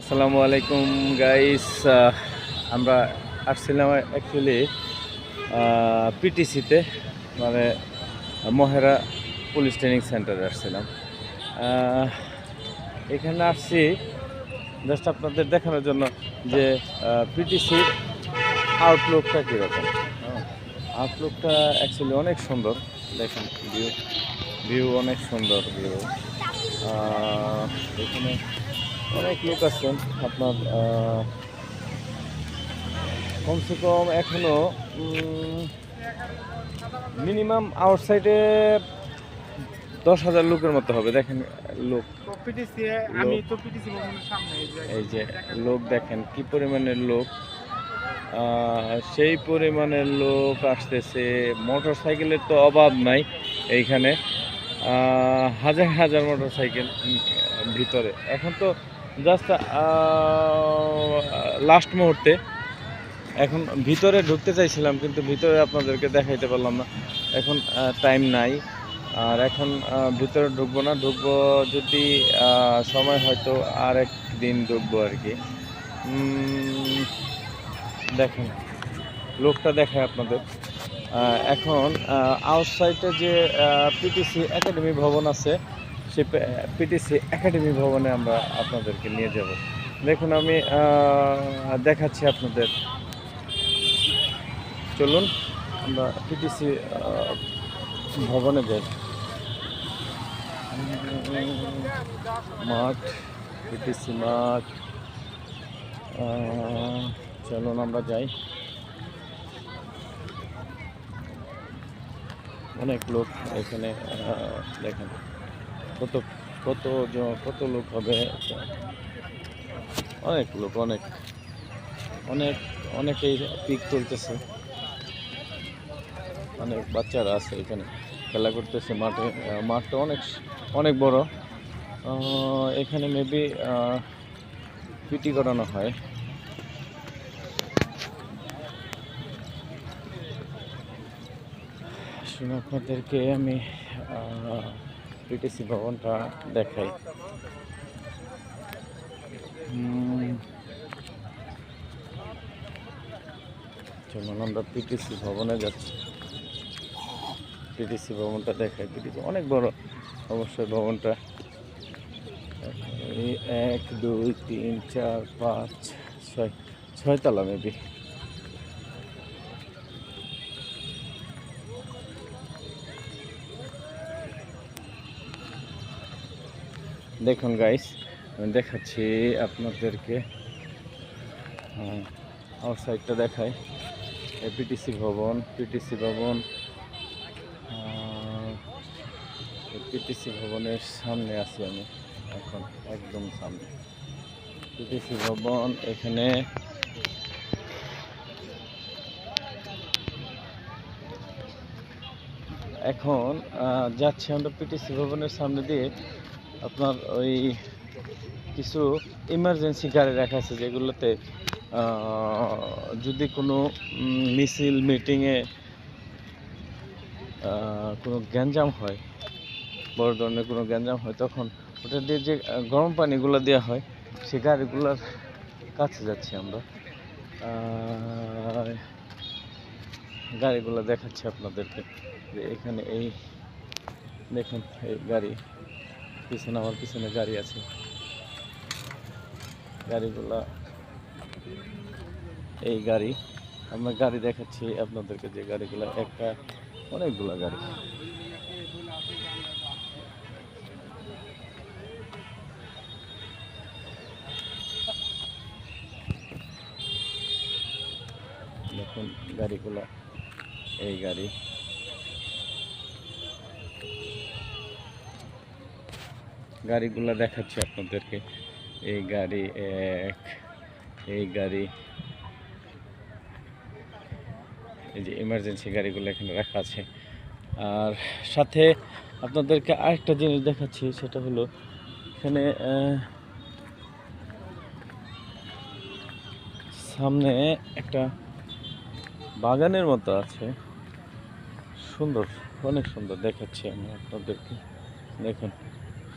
আসসালামু আলাইকুম গাইস আমরা আসছিলাম অ্যাকচুয়ালি পিটিসিতে মানে মহেরা পুলিশ ট্রেনিং সেন্টারে আসছিলাম। এখানে আসছি জাস্ট আপনাদের দেখানোর জন্য যে পিটিসির আউটলুকটা কীরকম। আউটলুকটা অ্যাকচুয়ালি অনেক সুন্দর। দেখেন ভিউ ভিউ অনেক সুন্দর ভিউ এখানে অনেক লোক আছেন আপনার কমসে কম এখনও মিনিমাম আউটসাইডে দশ হাজার লোকের মতো হবে। দেখেন লোক এই যে লোক দেখেন কি পরিমাণের লোক। সেই পরিমাণের লোক আসতেছে মোটর সাইকেলের তো অভাব নাই এইখানে। হাজার হাজার মোটর সাইকেল ভিতরে। এখন তো জাস্ট লাস্ট মুহূর্তে। এখন ভিতরে ঢুকতে চাইছিলাম, কিন্তু ভিতরে আপনাদেরকে দেখাইতে পারলাম না। এখন টাইম নাই। আর এখন ভিতরে ঢুকবো না। ঢুকবো যদি সময় হয়তো আর একদিন ঢুকবো আর কি। দেখেন, লোকটা দেখায় আপনাদের। এখন আউটসাইডে যে পিটিসি একাডেমি ভবন আছে সেই পিটিসি একাডেমি ভবনে আমরা আপনাদেরকে নিয়ে যাব। দেখুন, আমি দেখাচ্ছি আপনাদের। চলুন, আমরা পিটিসি ভবনে যাই। মাঠ পিটিসি মাঠ। চলুন, আমরা যাই। অনেক লোক এখানে দেখেন। কত কত কত লোক হবে? অনেক লোক, অনেক। অনেক, অনেকেই পিক তুলতেছে। অনেক বাচ্চারা আছে এখানে। খেলা করতেছে মাঠে মাঠটা অনেক অনেক বড়। এখানে মেবি পিটি করানো হয়। আপনাদেরকে আমি পিটিসি ভবনটা দেখাই। চলুন আমরা পিটিসি ভবনে যাচ্ছি। পিটিসি ভবনটা দেখাই। পিটিসি অনেক বড় অবশ্যই ভবনটা। এক, দুই, তিন, চার, পাঁচ, ছয়, ছয়তলা মেবি। দেখুন গাইস আমি দেখাচ্ছি আপনাদেরকে আউটসাইডটা দেখাই। পিটিসি ভবন পিটিসি ভবন পিটিসি ভবনের সামনে আছি আমি, এখন, একদম সামনে। পিটিসি ভবন, এখানে এখন যাচ্ছি আমরা পিটিসি ভবনের সামনে দিয়ে। আপনার ওই কিছু ইমার্জেন্সি গাড়ি রাখা আছে যেগুলোতে যদি কোনো মিছিল মিটিংয়ে কোনো গ্যাঞ্জাম হয়, বড় ধরনের কোনো গ্যাঞ্জাম হয়, তখন ওটা দিয়ে যে গরম পানিগুলো দেওয়া হয়, সে গাড়িগুলোর কাছে যাচ্ছি আমরা। গাড়িগুলো দেখাচ্ছি আপনাদেরকে। যে এখানে এই, দেখুন, এই গাড়ি। পিছনে আমার পিছনে গাড়ি আছে। গাড়িগুলা, এই গাড়ি, আমরা গাড়ি দেখাচ্ছি আপনাদেরকে যে গাড়িগুলো, একটা অনেকগুলা গাড়ি। দেখুন গাড়িগুলা, এই গাড়ি। গাড়িগুলা দেখাচ্ছি আপনাদেরকে। এই গাড়ি এক, এই গাড়ি, এই যে ইমার্জেন্সি গাড়িগুলো এখানে রাখা আছে। আর সাথে আপনাদেরকে আরেকটা জিনিস দেখাচ্ছি, সেটা হলো এখানে সামনে একটা বাগানের মতো আছে। সুন্দর, অনেক সুন্দর দেখাচ্ছি আমি আপনাদেরকে। দেখুন।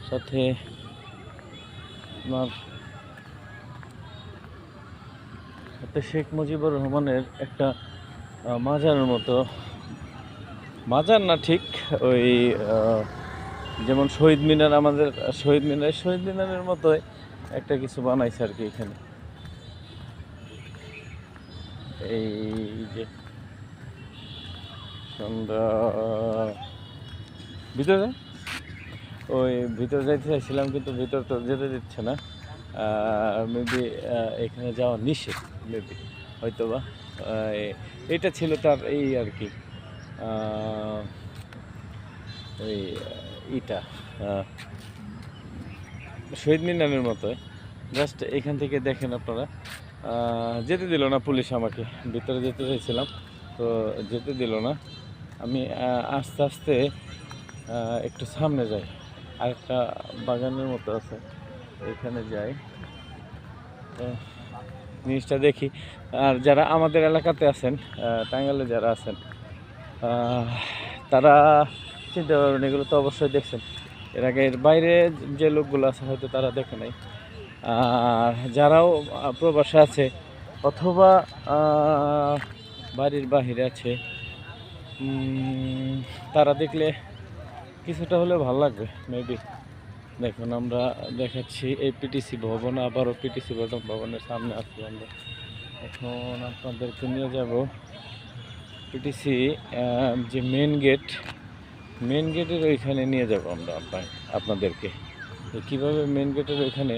সাথে আপনার তো শেখ মুজিবুর রহমানের একটা মাজারের মতো। মাজার না ঠিক, ওই যেমন শহীদ মিনার আমাদের, শহীদ মিনার শহীদ মিনারের মতোই একটা কিছু বানাইছে আর কি এখানে। এই যে সন্ধ্যা, ভিতরে ওই ভিতরে যাইতে চাইছিলাম, কিন্তু ভিতর তো যেতে দিচ্ছে না। মেবি এখানে যাওয়া নিষেধ মেবি হয়তো বা এটা ছিল তার এই আর কি। ওই ইটা শহীদ মিনারের মতো। জাস্ট এখান থেকে দেখেন আপনারা। যেতে দিল না পুলিশ আমাকে, ভিতরে যেতে চাইছিলাম, তো যেতে দিল না। আমি আস্তে আস্তে একটু সামনে যাই। আরেকটা বাগানের মতো আছে। এখানে যাই। তো জিনিসটা দেখি। আর যারা আমাদের এলাকাতে আছেন আহ, টাঙ্গাইলে যারা আছেন তারা চিন্তা করবেন এগুলো তো অবশ্যই দেখছেন। এর আগে এর বাইরে যে লোকগুলো আছে হয়তো তারা দেখে নাই। আর যারাও প্রবাসে আছে অথবা বাড়ির বাহিরে আছে তারা দেখলে কিছুটা হলে ভালো লাগবে মেবি দেখুন, আমরা দেখাচ্ছি এই পিটিসি ভবন, আবারও পিটিসি ভবনের সামনে আছি আমরা। এখন আপনাদেরকে নিয়ে যাব পিটিসি যে মেন গেট মেন গেটের ওইখানে নিয়ে যাব আমরা আপনাদেরকে। কীভাবে মেন গেটের ওইখানে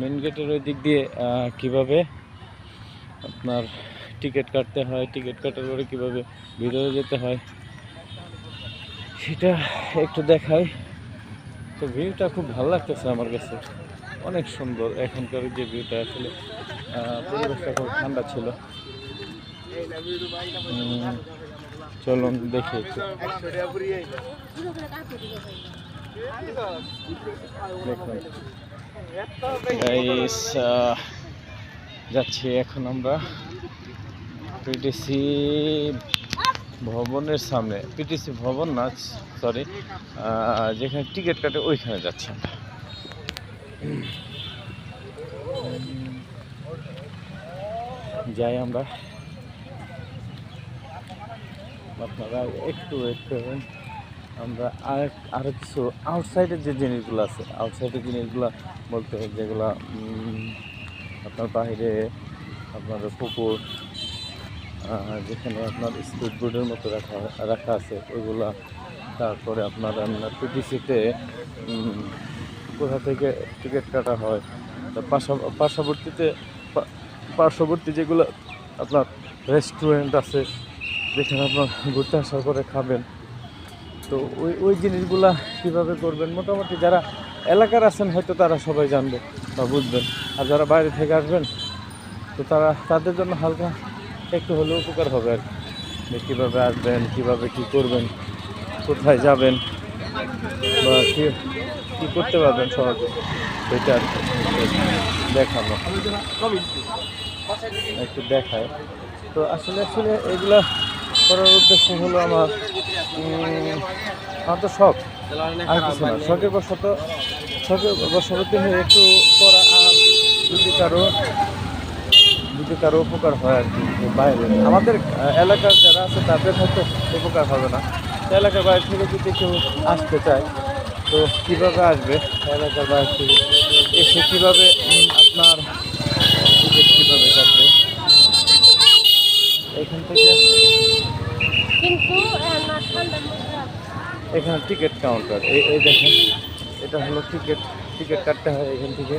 মেন গেটের ওই দিক দিয়ে কীভাবে আপনার টিকিট কাটতে হয় টিকিট কাটার পরে কীভাবে ভিতরে যেতে হয় সেটা একটু দেখাই। তো ভিউটা খুব ভালো লাগতেছে আমার কাছে। অনেক সুন্দর এখনকার যে ভিউটা আসলে পরিবেশটা খুব ঠান্ডা ছিল। চলুন দেখি যাচ্ছি এখন আমরা। ভবনের সামনে পিটিসি ভবন না সরি যেখানে টিকিট কাটে ওইখানে যাচ্ছি আমরা। যাই আমরা। আপনারা একটু ওয়েট করবেন। আমরা আর আরও কিছু আউটসাইডের যে জিনিসগুলো আছে আউটসাইডের জিনিসগুলো বলতে যেগুলো আপনার বাইরে আপনার পুকুর যেখানে আপনার স্পিড বোর্ডের মতো রাখা রাখা আছে, ওইগুলা তারপরে আপনার আপনার পিটিসিতে কোথা থেকে টিকিট কাটা হয় পার্শ্ববর্তীতে পার্শ্ববর্তী যেগুলো আপনার রেস্টুরেন্ট আছে, যেখানে আপনার ঘুরতে আসার পরে খাবেন, তো ওই ওই জিনিসগুলা কীভাবে করবেন? মোটামুটি যারা এলাকার আছেন, হয়তো তারা সবাই জানবে বা বুঝবেন। আর যারা বাইরে থেকে আসবেন, তো তারা, তাদের জন্য হালকা একটু হলেও উপকার হবে আর। যে কীভাবে আসবেন, কীভাবে কী করবেন, কোথায় যাবেন, বা কী কী করতে পারবেন সহজে, সেটা দেখানো একটু দেখায়। তো আসলে আসলে এগুলা করার উদ্দেশ্য হলো আমার আমার তো শখ। আর কিছু না, শখের বশত, শখের বশবর্তী হয়ে একটু করা আর যদি কারও যদি কারও উপকার হয় আর কি বাইরে। আমাদের এলাকার যারা আছে তাদের হয়তো উপকার হবে না। এলাকার বাইরে থেকে যদি কেউ আসতে চায় তো কীভাবে আসবে এলাকার বাইরে থেকে? এসে কীভাবে আপনার টিকিট কীভাবে কাটবে? এখান থেকে কিন্তু এখানে টিকিট কাউন্টার। এই এই দেখেন এটা হলো টিকিট। টিকিট কাটতে হয় এখান থেকে।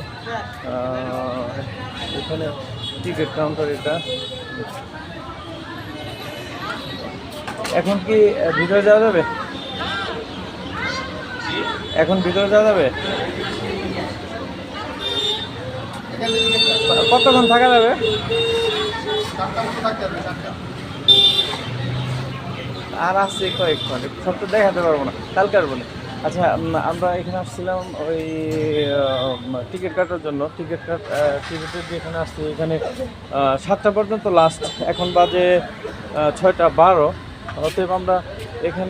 এখানে টিকিট কাউন্টার এটা? এখন কি ভিতরে যাওয়া যাবে? এখন ভিতরে যাওয়া যাবে? কতক্ষণ থাকা যাবে? আর আছে কয়েকক্ষণ, সব তো দেখাতে পারব না, কালকে আসব না আচ্ছা আমরা এখানে আসছিলাম ওই টিকিট কাটার জন্য। টিকিট কাট টিকিটের যেখানে আসছি, এখানে সাতটা পর্যন্ত লাস্ট এখন বাজে ছয়টা বারো। অতএব আমরা এখানে